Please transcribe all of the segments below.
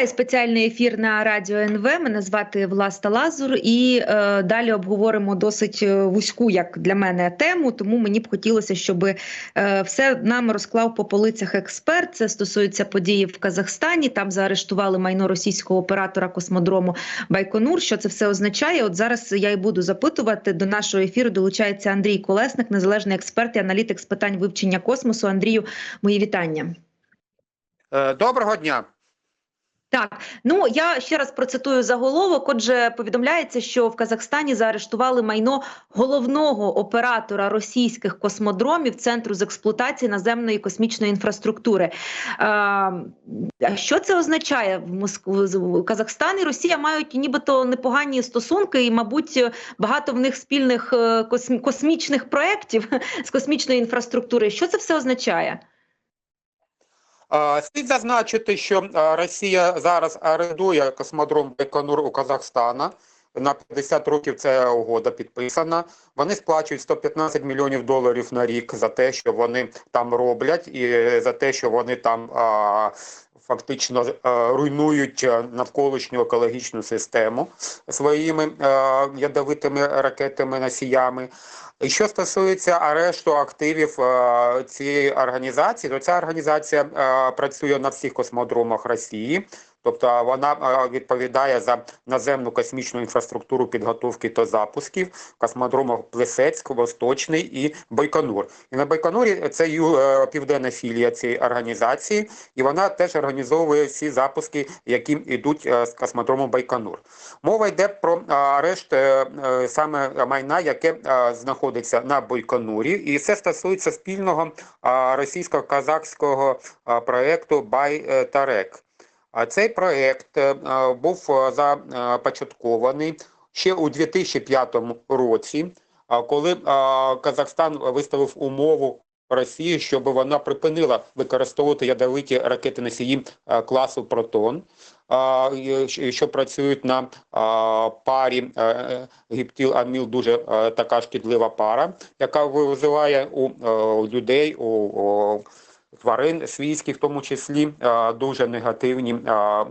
Триває спеціальний ефір на радіо НВ. Мене звати Власта Лазур, і е, далі обговоримо досить е, вузьку, як для мене, тему. Тому мені б хотілося, щоб е, все нам розклав по полицях експерт. Це стосується події в Казахстані. Там заарештували майно російського оператора космодрому Байконур. Що це все означає? От зараз я і буду запитувати. До нашого ефіру долучається Андрій Колесник, незалежний експерт і аналітик з питань вивчення космосу. Андрію, мої вітання. Е, Доброго дня. Так, ну я ще раз процитую заголовок. Отже, повідомляється, що в Казахстані заарештували майно головного оператора російських космодромів центру з експлуатації наземної космічної інфраструктури. А, що це означає в Москву Казахстан і Росія мають нібито непогані стосунки, і, мабуть, багато в них спільних е, косм- космічних проєктів з космічної інфраструктури. Що це все означає? Е, Слід зазначити, що е, Росія зараз орендує космодром Байконур у Казахстана. На 50 років ця угода підписана. Вони сплачують 115 мільйонів доларів на рік за те, що вони там роблять, і за те, що вони там а, фактично руйнують е, навколишню екологічну систему своїми ядовитими ракетами носіями. І що стосується арешту активів е, цієї організації, то ця організація е, працює на всіх космодромах Росії. Тобто вона відповідає за наземну космічну інфраструктуру підготовки та запусків в космодромах Плесецьк, Восточний і Байконур. І на Байконурі це е, південна філія цієї організації, і вона теж організовує всі запуски, які йдуть е, з космодрому Байконур. Мова йде про арешт е, саме майна, яке знаходиться на Байконурі, і це стосується спільного російсько-казахського проекту Бай-Тарек. Цей проект е, був започаткований ще у 2005 році, коли Казахстан виставив умову Росії, щоб вона припинила використовувати ядовиті ракети носії класу Протон, що- працюють на парі е, е, гіптил-аміл, дуже е, така шкідлива пара, яка визиває у е, людей, у тварин свійських, в тому числі, е, дуже негативні е, е,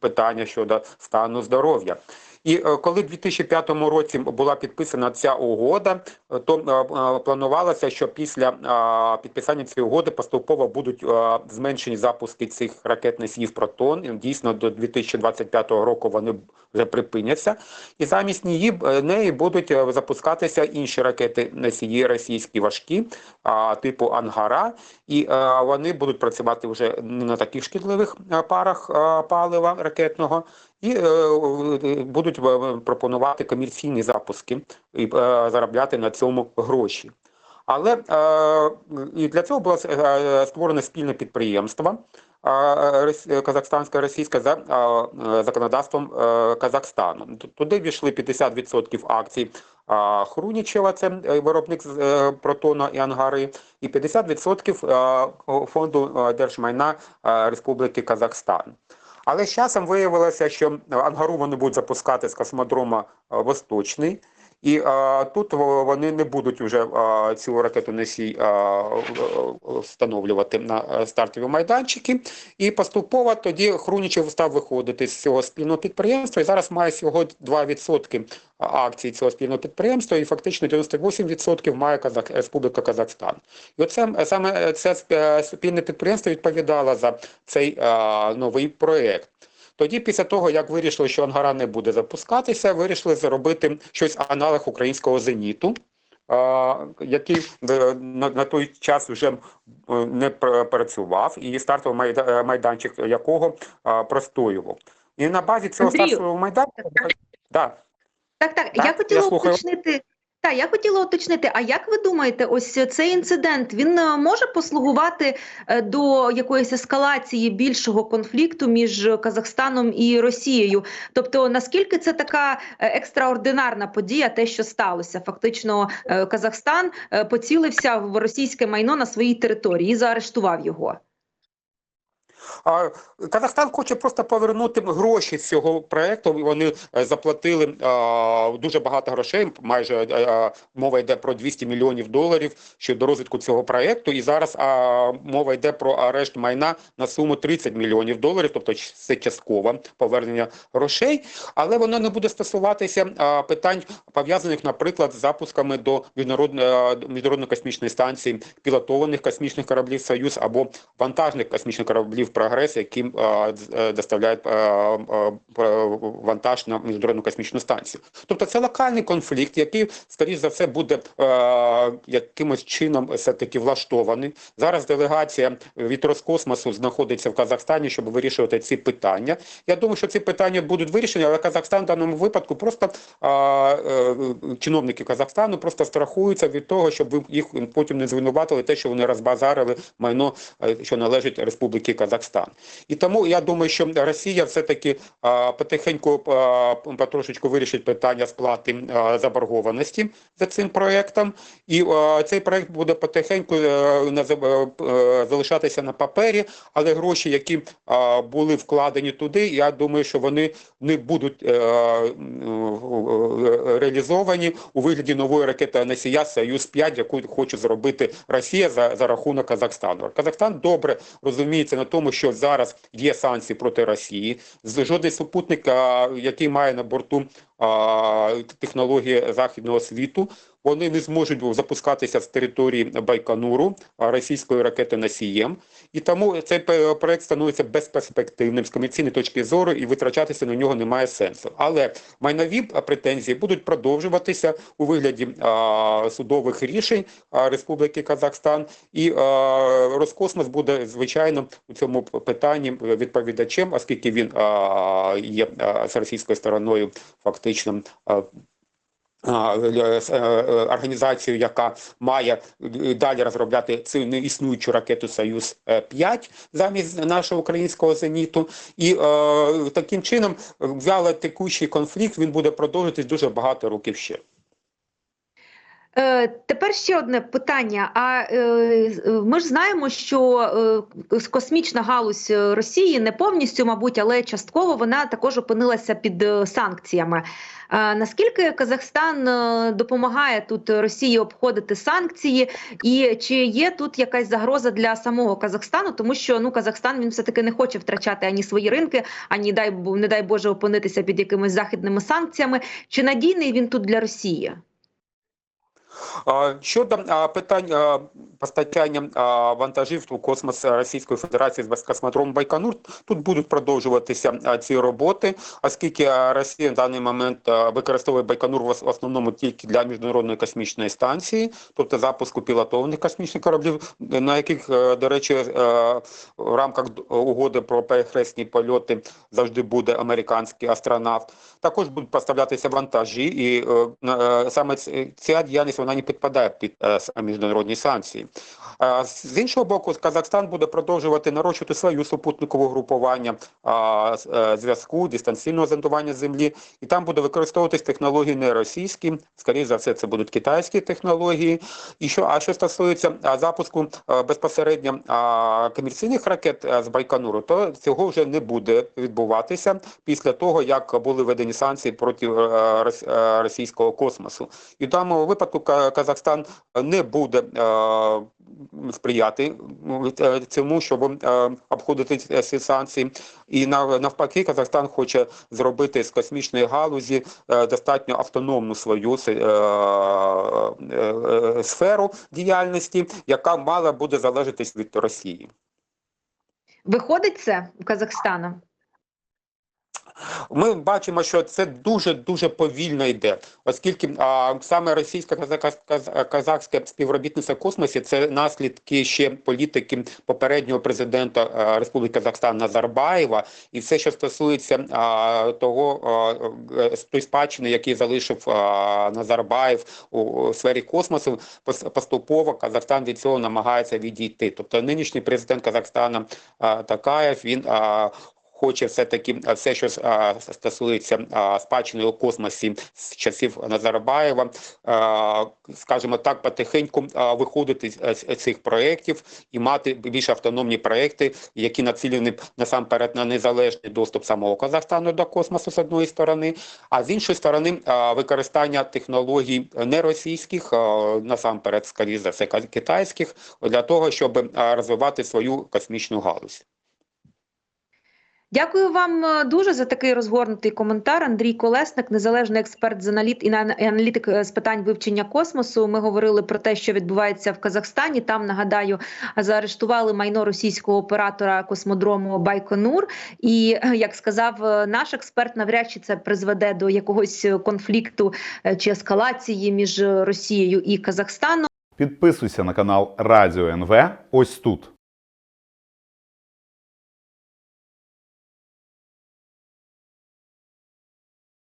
питання щодо стану здоров'я. І е, коли в 2005 році була підписана ця угода, е, то е, планувалося, що після підписання цієї угоди поступово будуть зменшені запуски цих ракет носіїв протон. Дійсно, до 2025 року вони вже припиняться, і замість неї, неї будуть запускатися інші ракети носії російські важкі, типу Ангара, і вони будуть працювати вже не на таких шкідливих парах палива ракетного. І е, будуть е, пропонувати комерційні запуски і е, заробляти на цьому гроші. Але і для цього було створено спільне підприємство казахстанське російське за законодавством Казахстану. Туди війшли 50% акцій Хрунічева, це виробник з, протона і ангари, і 50% е, фонду держмайна Республіки Казахстан. Але з часом виявилося, що ангару вони будуть запускати з космодрома е, Восточний. І е, тут вони не будуть вже е, цю ракету носій е, е, встановлювати на е, стартові майданчики. І поступово тоді Хрунічев став виходити з цього спільного підприємства. І зараз має всього 2% акцій цього спільного підприємства, і фактично 98% має Казах... Республіка Казахстан. І оце е, саме це спільне підприємство відповідало за цей е, новий проект. Тоді, після того, як вирішили, що Ангара не буде запускатися, вирішили зробити щось аналог українського зеніту, який е, на, той час вже е, не працював, і стартовий е, майданчик якого простоював. І на базі цього Андрію, стартового майданчика да, Так, так, Так, я хотіла я слухаю. уточнити. Так, я хотіла уточнити, а як ви думаєте, ось цей інцидент він е, може послугувати е, до якоїсь ескалації більшого конфлікту між Казахстаном і Росією? Тобто, наскільки це така е, екстраординарна подія, те, що сталося? Фактично, Казахстан поцілився в російське майно на своїй території і заарештував його. А, Казахстан хоче просто повернути гроші з цього проекту. Вони е, заплатили а, дуже багато грошей. Майже е, мова йде про 200 мільйонів доларів щодо розвитку цього проекту. І зараз а, мова йде про арешт майна на суму 30 мільйонів доларів, тобто це часткове повернення грошей, але воно не буде стосуватися а, питань пов'язаних, наприклад, з запусками до міжнародної е, міжнародної космічної станції пілотованих космічних кораблів Союз або вантажних космічних кораблів Прогрес, які е, е, доставляють е, вантаж на міжнародну космічну станцію. Тобто це локальний конфлікт, який, скоріш за все, буде якимось чином все таки влаштований. Зараз делегація від Роскосмосу знаходиться в Казахстані, щоб вирішувати ці питання. Я думаю, що ці питання будуть вирішені, але Казахстан в даному випадку просто чиновники Казахстану просто страхуються від того, щоб їх потім не звинуватили те, що вони розбазарили майно, що належить Республіки Казахстан. І тому я думаю, що Росія все-таки потихеньку потрошечку вирішить питання сплати заборгованості за цим проектом. І цей проект буде потихеньку е, е, е, залишатися на папері, але гроші, які були вкладені туди, я думаю, що вони не будуть реалізовані у вигляді нової ракети носія Союз 5 яку хоче зробити Росія за, за рахунок Казахстану. Казахстан добре розуміється на тому, що зараз є санкції проти Росії. Жодний супутник, який має на борту технології західного світу, вони не зможуть запускатися з території Байконуру ракети носієм. І тому цей проект становиться безперспективним з комерційної точки зору, і витрачатися на нього немає сенсу. Але майнові претензії будуть продовжуватися у вигляді судових рішень Республіки Казахстан, і Роскосмос буде звичайно у цьому питанні відповідачем, оскільки він є з російською стороною фактично. А, е, е, е, Організацію, яка має далі розробляти цю існуючу ракету Союз 5 замість нашого українського зеніту, і е, таким чином вяло текущий конфлікт він буде продовжитись дуже багато років ще. Е, Тепер ще одне питання. А е, ми ж знаємо, що е, космічна галузь е, Росії не повністю, мабуть, але частково вона також опинилася під е, санкціями. Е, Наскільки Казахстан е, допомагає тут Росії обходити санкції, і чи є тут якась загроза для самого Казахстану? Тому що ну Казахстан він все таки не хоче втрачати ані свої ринки, ані дай не дай Боже опинитися під якимись західними санкціями. Чи надійний він тут для Росії? Щодо питань а, постачання а, вантажів у космос Російської Федерації з космодрому Байконур, тут будуть продовжуватися ці роботи, оскільки Росія в даний момент використовує Байконур в основному тільки для міжнародної космічної станції, тобто запуску пілотованих космічних кораблів, на яких, е, до речі, е, в рамках угоди про перехресні польоти завжди буде американський астронавт. Також будуть поставлятися вантажі, і е, саме ця діяльність вона не підпадає під міжнародні санкції. А з іншого боку, Казахстан буде продовжувати нарощувати свою супутникове групування е, зв'язку, дистанційного зондування землі, і там буде використовуватись технології не російські, скоріше за все, це будуть китайські технології. І що, а що стосується запуску безпосередньо комерційних ракет з Байконуру, то цього вже не буде відбуватися після того, як були введені санкції проти е, рос- е, російського космосу. І в даному випадку Казахстан не буде е, сприяти ну, е, цьому, щоб е, обходити ці- ці санкції. І навпаки, Казахстан хоче зробити з космічної галузі е, достатньо автономну свою е, е, е, сферу діяльності, яка мала буде залежатись від Росії. Виходить це у Казахстану? Ми бачимо, що це дуже дуже повільно йде, оскільки а, саме російське казахське співробітництво в космосі це наслідки ще політики попереднього президента а, Республіки Казахстан Назарбаєва, і все, що стосується а, того а, е, той спадщини, який залишив а, Назарбаєв у, у сфері космосу, поступово Казахстан від цього намагається відійти. Тобто нинішній президент Казахстана а, Такаєв він а, хоче все-таки все, що стосується спадщини у космосі з часів Назарбаєва, скажімо так, потихеньку виходити з цих проєктів і мати більш автономні проєкти, які націлені насамперед на незалежний доступ самого Казахстану до космосу з одної сторони, а з іншої сторони використання технологій не російських, насамперед, скоріше за все, китайських, для того, щоб розвивати свою космічну галузь. Дякую вам е, дуже за такий розгорнутий коментар. Андрій Колесник, незалежний експерт з аналіт і на- аналітик е, з питань вивчення космосу. Ми говорили про те, що відбувається в Казахстані. Там нагадаю, заарештували майно російського оператора космодрому Байконур. І е, як сказав наш експерт, навряд чи це призведе до якогось конфлікту чи ескалації між Росією і Казахстаном. Підписуйся на канал Радіо НВ ось тут.